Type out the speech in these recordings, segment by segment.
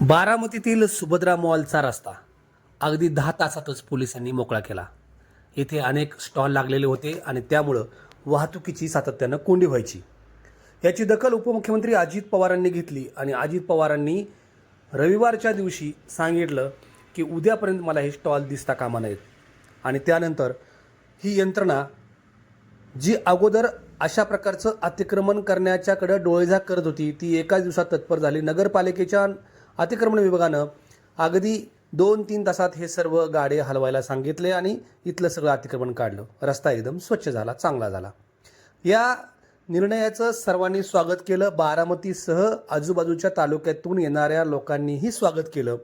बारामतीतील सुभद्रा मॉलचा रस्ता. अगदी दहा तासातच पोलिसांनी मोकळा केला. येथे अनेक स्टॉल लागलेले होते आणि त्यामुळं वाहतुकीची सातत्यानं कोंडी व्हायची. याची दखल उपमुख्यमंत्री अजित पवारांनी घेतली आणि अजित पवारांनी रविवारच्या दिवशी सांगितलं की उद्यापर्यंत मला हे स्टॉल दिसता कामा नयेत. आणि त्यानंतर ही यंत्रणा जी अगोदर अशा प्रकारचं अतिक्रमण करण्याच्याकडं डोळेझाक करत होती ती एकाच दिवसात तत्पर झाली. नगरपालिकेच्या अतिक्रमण विभागानं अगदी दोन तीन तासात हे सर्व गाडे हलवायला सांगितले आणि इथलं सगळं अतिक्रमण काढलं. रस्ता एकदम स्वच्छ झाला चांगला झाला. या निर्णयाचं सर्वांनी स्वागत केलं. बारामतीसह आजूबाजूच्या तालुक्यातून येणाऱ्या लोकांनीही स्वागत केलं.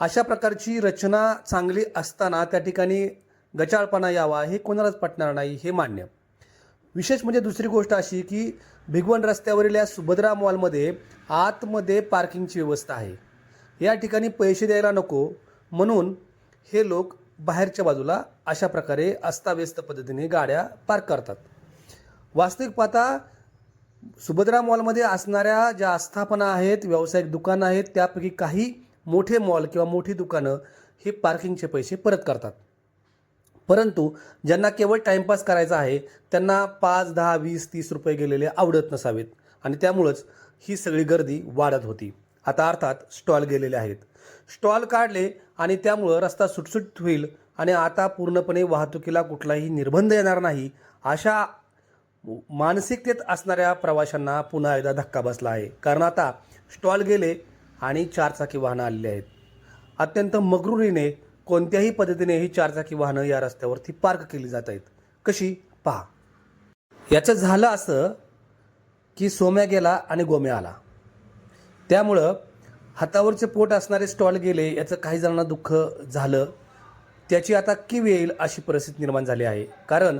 अशा प्रकारची रचना चांगली असताना त्या ठिकाणी गचाळपणा यावा हे कोणालाच पटणार नाही हे मान्य. विशेष म्हणजे दुसरी गोष्ट अशी की भिगवण रस्त्यावरील या सुभद्रा मॉलमध्ये आतमध्ये पार्किंगची व्यवस्था आहे. या ठिकाणी पैसे द्यायला नको म्हणून हे लोक बाहेरच्या बाजूला अशा प्रकारे अस्ताव्यस्त पद्धतीने गाड्या पार्क करतात. वास्तविक पाहता सुभद्रा मॉलमध्ये असणाऱ्या ज्या आस्थापना आहेत व्यावसायिक दुकानं आहेत त्यापैकी काही मोठे मॉल किंवा मोठी दुकानं हे पार्किंगचे पैसे परत करतात. परंतु ज्यांना केवळ टाईमपास करायचा आहे त्यांना पाच दहा वीस तीस रुपये गेलेले आवडत नसावेत. आणि त्यामुळंच ही सगळी गर्दी वाढत होती. आता अर्थात स्टॉल गेलेले आहेत. स्टॉल काढले आणि त्यामुळं रस्ता सुटसुट होईल आणि आता पूर्णपणे वाहतुकीला कुठलाही निर्बंध येणार नाही अशा मानसिकतेत असणाऱ्या प्रवाशांना पुन्हा एकदा धक्का बसला आहे. कारण आता स्टॉल गेले आणि चारचाकी वाहनं आलेली आहेत. अत्यंत मगरुरीने कोणत्याही पद्धतीने ही चारचाकी वाहनं या रस्त्यावरती पार्क केली जात आहेत. कशी? पहा. याचं झालं असं की सोम्या गेला आणि गोम्या आला. त्यामुळं हातावरचे पोट असणारे स्टॉल गेले याचं काही जणांना दुःख झालं. त्याची आता किव येईल अशी परिस्थिती निर्माण झाली आहे. कारण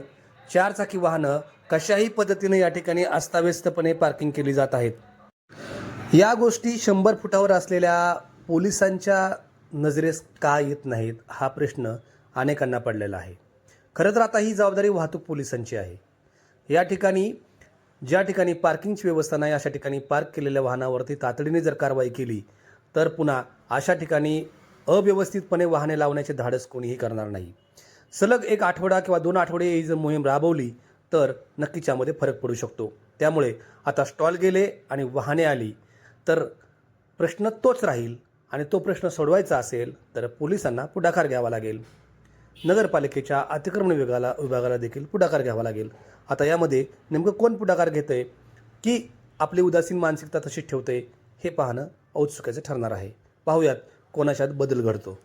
चारचाकी वाहनं कशाही पद्धतीने या ठिकाणी अस्ताव्यस्तपणे पार्किंग केली जात आहेत. या गोष्टी शंभर फुटावर असलेल्या पोलिसांच्या नजरेस का येत नाहीत हा प्रश्न अनेकांना पडलेला आहे. खरं तर आता ही जबाबदारी वाहतूक पोलिसांची आहे. या ठिकाणी ज्या ठिकाणी पार्किंगची व्यवस्था नाही अशा ठिकाणी पार्क केलेल्या वाहनावरती तातडीने जर कारवाई केली तर पुन्हा अशा ठिकाणी अव्यवस्थितपणे वाहने लावण्याचे धाडस कोणीही करणार नाही. सलग एक आठवडा किंवा दोन आठवडे ही जर मोहीम राबवली तर नक्कीच्यामध्ये फरक पडू शकतो. त्यामुळे आता स्टॉल गेले आणि वाहने आली तर प्रश्न तोच राहील आणि तो प्रश्न सोडवायचा असेल तर पोलिसांना पुढाकार घ्यावा लागेल. नगरपालिकेच्या अतिक्रमण विभागाला विभागाला देखील पुढाकार घ्यावा लागेल. आता यामध्ये नेमकं कोण पुढाकार घेतं आहे की आपली उदासीन मानसिकता तशीच ठेवते हे पाहणं औत्सुक्याचं ठरणार आहे. पाहूयात कोणाच्यात बदल घडतो.